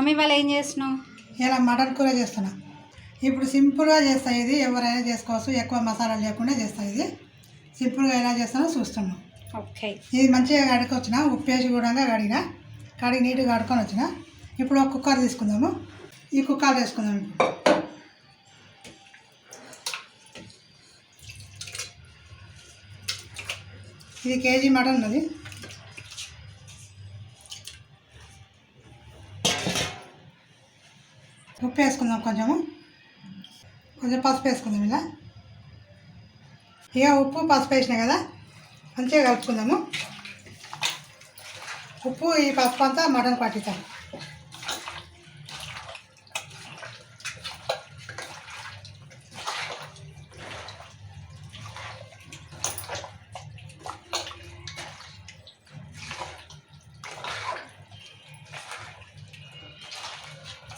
Mummy వాళ్ళు ఏం చేస్తున్నావు? ఇలా మటన్ కూర చేస్తున్నా. ఇప్పుడు సింపుల్గా చేస్తా ఇది ఎవరైనా చేసుకోవచ్చు ఎక్కువ మసాలా లేకుండా చేస్తా ఇది. సింపుల్గా ఎలా చేస్తానో చూస్తున్నాం. ఓకే. ఇది మంచిగా కడుకొచ్చిన ఉప్పు వేసి కూడా కడిగిన కడిగి నీట్గా కడుకొని వచ్చిన. ఇప్పుడు ఒక కుక్కర్ తీసుకుందాము. ఈ కుక్కర్ వేసుకుందాం ఇప్పుడు. ఇది కేజీ మటన్ ఉన్నది. ఉప్పు వేసుకుందాం కొంచెము. కొంచెం పసుపు వేసుకుందాం ఇలా. ఇక ఉప్పు పసుపు వేసినాయి కదా మంచిగా కలుపుకుందాము. ఉప్పు ఈ పసుపు అంతా మటన్ పట్టిద్దాం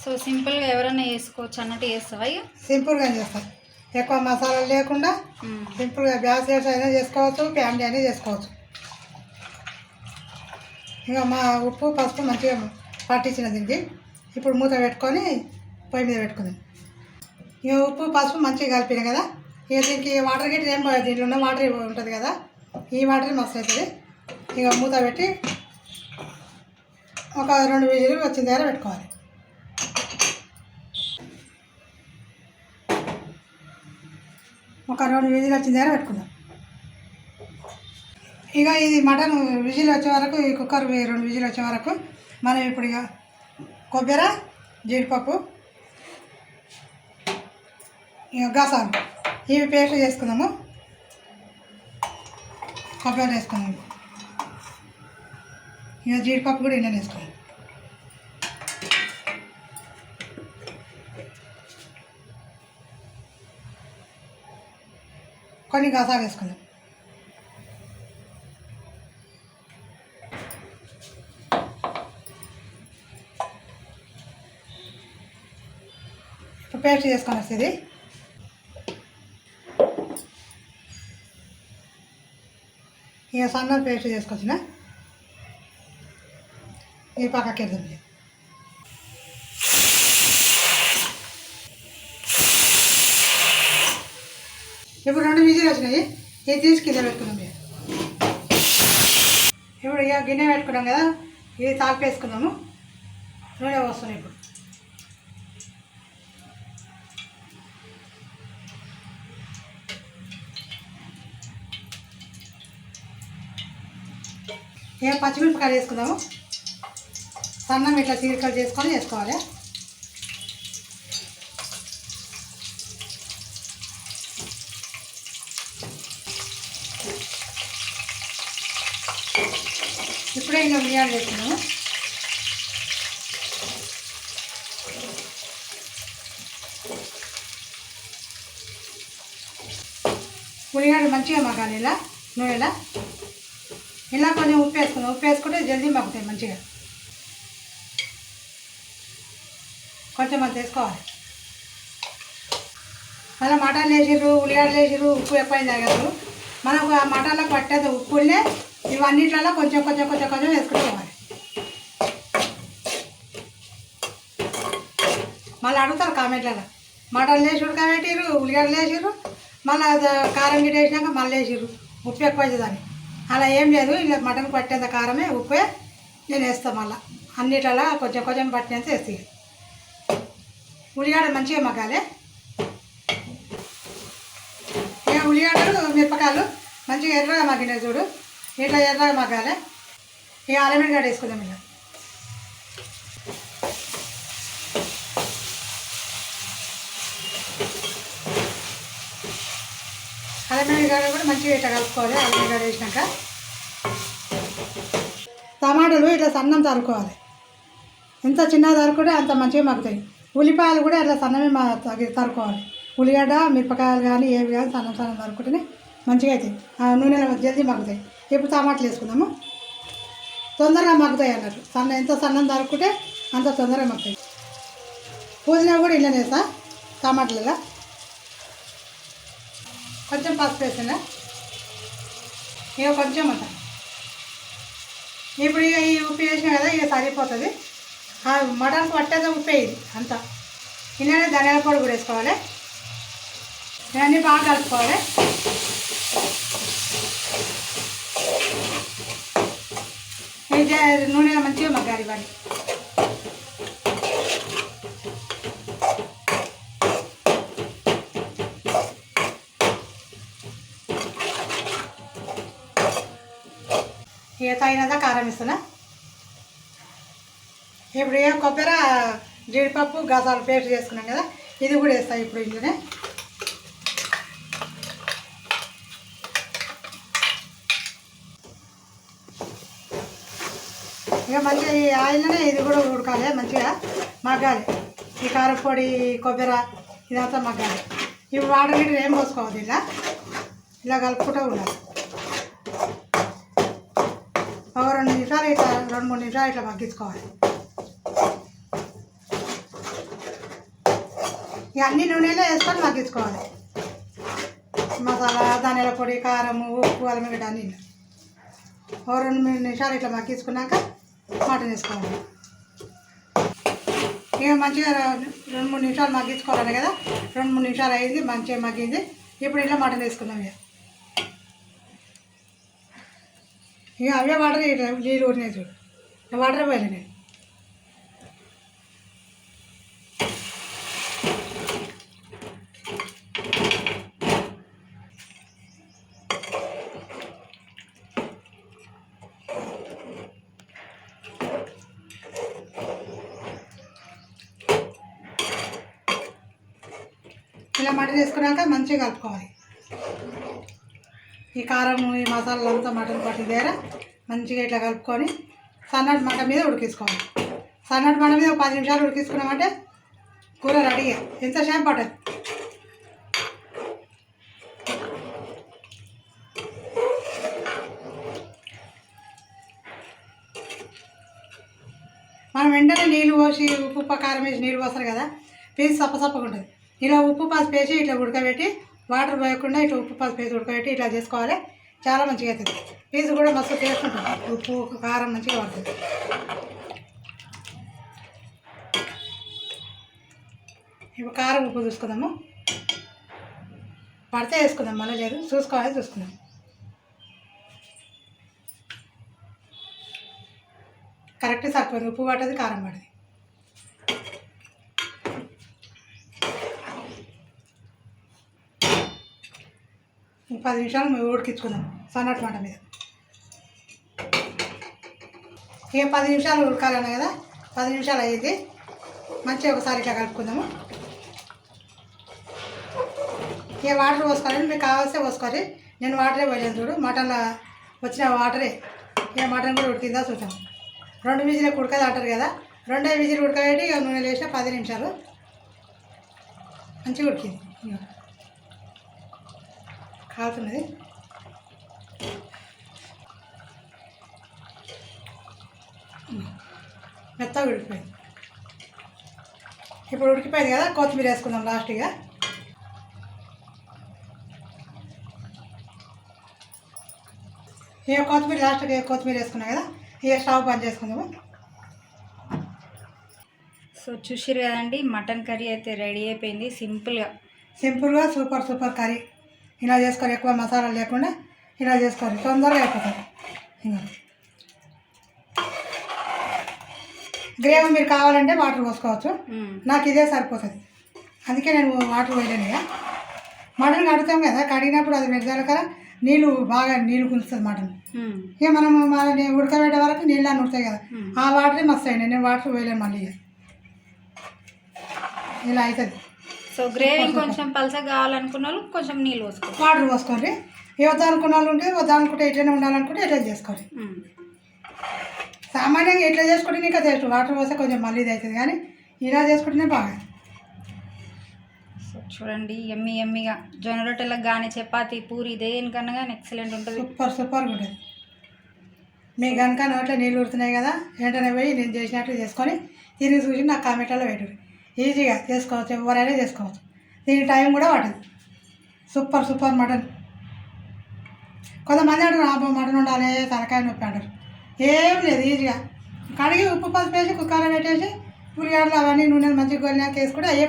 సో సింపుల్గా ఎవరైనా వేసుకోవచ్చు అన్నట్టు చేస్తావా ఇక? సింపుల్గా చేస్తాం. ఎక్కువ మసాలాలు లేకుండా. సింపుల్గా బ్యాస్ అయినా చేసుకోవచ్చు ఫ్యామిలీ అయినా చేసుకోవచ్చు. ఇంకా మా ఉప్పు పసుపు మంచిగా పట్టించిన దీనికి. ఇప్పుడు మూత పెట్టుకొని పొయ్యి మీద పెట్టుకుందాం. ఇక ఉప్పు పసుపు మంచిగా కలిపిన కదా ఇక దీనికి వాటర్ గిట్ట ఏం పోదు దీంట్లో ఉన్న వాటర్ ఉంటుంది కదా ఈ వాటర్ మస్తు అవుతుంది ఇక మూత పెట్టి ఒక రెండు విజులు వచ్చిన దగ్గర పెట్టుకోవాలి. ఒక రెండు విజిల్ వచ్చిన దగ్గర పెట్టుకుందాం. ఇక ఇది మటన్ విజిల్ వచ్చే వరకు ఈ కుక్కర్ రెండు విజిల్ వచ్చే వరకు మనం ఇప్పుడు ఇక కొబ్బరి జీడిపప్పు ఇక గసాలు. ఇవి పేస్ట్ చేసుకుందాము. కొబ్బరి వేసుకుందాము. ఇక జీడిపప్పు కూడా ఇండియన్ వేసుకుందాం కొన్ని గసాలు వేసుకుందాం ఇప్పుడు పేస్ట్ చేసుకొని వస్తుంది. ఇక సన్న పేస్ట్ చేసుకొచ్చిన. ఈ పక్కకి వెళ్తుంది ఇప్పుడు రెండు విజిల్ వచ్చినాయి ఇది తీసి కింద పెట్టుకున్నాం ఇక. ఇప్పుడు ఇక గిన్నె పెట్టుకున్నాం కదా ఇది తాలిపి నూనె వస్తున్నాయి ఇప్పుడు. ఇక పచ్చిమిరపకాయలు వేసుకుందాము. సన్నం ఇట్లా చీరికలు చేసుకొని వేసుకోవాలి. ఇప్పుడే ఇంకా ఉల్లిగడ్డ వేసుకున్నాము ఉల్లిగడ్డ మంచిగా మగాలి ఇలా నూనెలా? ఇలా కొంచెం ఉప్పు వేసుకుందాం. ఉప్పు వేసుకుంటే జల్దీ మగ్గుతాయి మంచిగా. కొంచెం అంత వేసుకోవాలి. మళ్ళీ మటన్ వేసిర్రు ఉల్లిగడ్డలు వేసిర్రు ఉప్పు ఎక్కువైంది తాగారు మనకు ఆ మటన్లో పట్టేది ఉప్పులే ఇవన్నిట్లలో కొంచెం కొంచెం కొంచెం కొంచెం వేసుకుంటుకోవాలి మళ్ళీ అడుగుతారు కామెంట్లలో. మటన్ వేసి కాబట్టిరు ఉల్లిగడ్డలు వేసిరు మళ్ళీ కారం గిట్ట వేసినాక మళ్ళీ వేసిరు ఉప్పు ఎక్కువ దాన్ని అలా ఏం లేదు ఇలా మటన్ పట్టేంత కారమే ఉప్పే నేను వేస్తాను మళ్ళీ. అన్నిట్లలో కొంచెం కొంచెం పట్టినంత వేస్తాయి ఉల్లిగడ్డ మంచిగా మగ్గాలి. ఇక ఉల్లిగడ్డలు మిరపకాయలు మంచిగా ఎర్రగా మగ్గినాయి చూడు. ఇట్లా ఎర్రగా మగ్గాలి ఇక అల్లం గడ్డ వేసుకుందాం ఇలా అల్లం కూడా మంచిగా ఇట్లా కలుపుకోవాలి. అల్లం గడ్డ వేసినాక టమాటాలు ఇట్లా సన్నం తరుకోవాలి ఎంత చిన్నగా తరుకుంటే అంత మంచిగా మగ్గుతాయి. ఉల్లిపాయలు కూడా అట్లా సన్నమే మా తగి- తరుకోవాలి ఉల్లిగడ్డ మిరపకాయలు కానీ ఏవి కానీ సన్నం సన్నం తరుకుంటేనే మంచిగా అవుతాయి. ఆ నూనెలో జల్దీ మగ్గుతాయి. ఇప్పుడు టమాటాలు వేసుకుందాము? తొందరగా మగ్గుతాయి అన్నట్టు. సన్న ఎంత సన్నం దొరుకుంటే అంత తొందరగా మగ్గుతాయి. పుదీనా కూడా ఇలా వేసా టమాటాలలో. కొంచెం పసుపు వేసినా ఇక కొంచెం అంట ఇప్పుడు ఇక ఈ ఉప్పు వేసినా కదా ఇక సరిపోతుంది. ఆ మటన్ పట్టేది ఉప్పే ఇది అంతా. ఇలానే ధనియాల పొడి కూడా వేసుకోవాలి. ఇవన్నీ బాగా కలుపుకోవాలి. ఇది నూనెలో మంచిగా మగ్గాలి ఇవన్నీ ఇక తగినంత కారం ఇస్తున్నా ఇప్పుడు ఏ కొబ్బరి జీడిపప్పు గసాలు పేస్ట్ చేసుకున్నాం కదా ఇది కూడా వేస్తాయి ఇప్పుడు ఇందులోనే ఇక మంచిగా ఈ ఆయిల్నే ఇది కూడా ఉడకాలి మంచిగా మగ్గాలి. ఈ కారపొడి కొబ్బరి ఇదంతా మగ్గాలి. ఇవి వాటర్ ఏం పోసుకోవద్దు ఇలా. ఇలా కలుపుకుంటూ ఉండాలి. ఒక రెండు నిమిషాలు ఇట్లా రెండు మూడు నిమిషాలు ఇట్లా మగ్గించుకోవాలి. ఇక అన్ని నూనెలో వేసుకొని మగ్గించుకోవాలి. మసాలా ధనియాల పొడి కారము ఉప్పు అల్లం అన్ని ఓ రెండు మూడు నిమిషాలు ఇట్లా మగ్గించుకున్నాక మటన్ వేసుకోవాలి. ఇక మంచిగా రెండు మూడు నిమిషాలు మగ్గించుకోవాలి కదా? రెండు మూడు నిమిషాలు అయింది మంచిగా మగ్గింది. ఇప్పుడు ఇలా మటన్ వేసుకున్నాం ఇక. ఇక అవే వాటర్ నీళ్ళు ఊరినాయి చూడు. వాటర్ పోయాలి నేను. ఇలా మటన్ వేసుకున్నాక మంచిగా కలుపుకోవాలి. ఈ కారం ఈ మసాలాలు అంతా మటన్ పట్టిన దగ్గర మంచిగా ఇట్లా కలుపుకొని సన్నటి మంట మీద ఉడికేసుకోవాలి సన్నటి మంట మీద ఒక పది నిమిషాలు ఉడికేసుకున్నామంటే కూర రెడీగా ఎంతసేపు పట్టదు? మనం వెంటనే నీళ్ళు పోసి ఉప్పు ఉప్పు కారం వేసి నీళ్ళు పోస్తారు కదా. పీస్ సప్పసప్పగా ఉంటుంది. ఇలా ఉప్పు పసుపు వేసి ఇట్లా ఉడకబెట్టి వాటర్ పోయకుండా ఇట్లా ఉప్పు పసుపు వేసి ఉడకబెట్టి ఇట్లా చేసుకోవాలి. చాలా మంచిగా అవుతుంది పీసు కూడా మస్తు టేస్ట్ ఉంటుంది. ఉప్పు కారం మంచిగా పడుతుంది. ఇప్పుడు కారం ఉప్పు చూసుకుందాము. పడితే వేసుకుందాం మళ్ళీ లేదు. చూసుకోవాలి చూసుకుందాం. కరెక్ట్ సరిపోయింది. ఉప్పు పట్టదు కారం పడది పది నిమిషాలు మేము ఉడికించుకుందాం సన్నటి మంట మీద. ఇక పది నిమిషాలు ఉడకాలన్న కదా? పది నిమిషాలు అయ్యింది. మంచిగా ఒకసారి ఇట్లా కలుపుకుందాము. ఇక వాటర్ పోసుకోవాలండి మీకు కావాల్సే పోసుకోవాలి. నేను వాటరే పోయలేదు చూడు. మటన్లో వచ్చిన వాటరే. ఇక మటన్ కూడా ఉడికిందా చూద్దాం. రెండు విజిలకు ఉడకదు అంటారు కదా? రెండే విజిల్ ఉడకబెట్టి ఇక నూనె వేసిన పది నిమిషాలు. మంచిగా ఉడికింది. కాలుతున్నది మెత్తగా ఉడికిపోయింది ఇప్పుడు ఉడికిపోయింది కదా కొత్తిమీర వేసుకుందాం లాస్ట్గా. ఇక కొత్తిమీర లాస్ట్గా కొత్తిమీర వేసుకున్నాం కదా ఇక స్టవ్ బంద్ చేసుకుందాము. సో చూసిరు కదండి మటన్ కర్రీ అయితే రెడీ అయిపోయింది సింపుల్గా. సింపుల్గా సూపర్ సూపర్ కర్రీ. ఇలా చేసుకోవాలి ఎక్కువ మసాలా లేకుండా ఇలా చేసుకోవాలి తొందరగా అయిపోతుంది ఇంకా గ్రేవీ మీరు కావాలంటే వాటర్ పోసుకోవచ్చు. నాకు ఇదే సరిపోతుంది. అందుకే నేను వాటర్ పోయలేను ఇక. మటన్ కడుగుతాం కదా కడిగినప్పుడు అది మెడదాల కదా నీళ్ళు బాగా నీళ్ళు గుంచుతుంది మటన్. ఇక మనం మన ఉడకబెట్టే వరకు నీళ్ళు అన్నీ ఉడతాయి కదా. ఆ వాటరే మస్తు అయింది నేను వాటర్ పోయలేను మళ్ళీ ఇక. ఇలా అవుతుంది సో గ్రేవీ కొంచెం పలసగా కావాలనుకున్న వాళ్ళు కొంచెం నీళ్ళు పోసుకోవాలి వాటర్ పోసుకోండి. ఏ వద్దనుకున్న వాళ్ళు ఉంటే వద్దనుకుంటే ఎట్లనే ఉండాలనుకుంటే ఎట్లా చేసుకోండి. మ్మ్. సామాన్యంగా ఎట్లా చేసుకుంటే ఇంకా టేస్ట్ వాటర్ పోస్తే కొంచెం మళ్ళీ ఇది అవుతుంది కానీ ఇలా చేసుకుంటేనే బాగా. సో చూడండి ఎమ్మి ఎమ్మిగా. జొన్న రొట్టెలకు కానీ చపాతి పూరి దేనికన్నా కానీ ఎక్సలెంట్ ఉంటుంది. సూపర్ సూపర్గా ఉంటుంది. మీకు కనుక నోట్లో నీళ్ళు ఉడుతున్నాయి కదా వెంటనే పోయి నేను చేసినట్లు చేసుకొని తిరిగి చూసి నాకు కామెంట్లో పెట్టు ఈజీగా చేసుకోవచ్చు ఎవరైనా చేసుకోవచ్చు. దీనికి టైం కూడా పట్టదు. Super super mutton. కొంతమంది అంటారు ఆ మటన్ ఉండాలి తలకాయ నొప్పి అంటారు. ఏం లేదు ఈజీగా. కడిగి ఉప్పు పసుపు వేసి కుక్కర్లో పెట్టేసి ఉల్లిగడ్డలు అవన్నీ నూనె మంచిగా గొలినాక వేసుకుంటే అయ్యే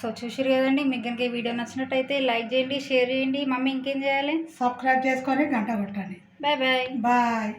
సో చూసిరు కదండి మీకు కనుక ఈ వీడియో నచ్చినట్టయితే లైక్ చేయండి షేర్ చేయండి. మమ్మీ ఇంకేం చేయాలి? సబ్స్క్రైబ్ చేసుకొని గంట కొట్టండి. Bye bye. బాయ్.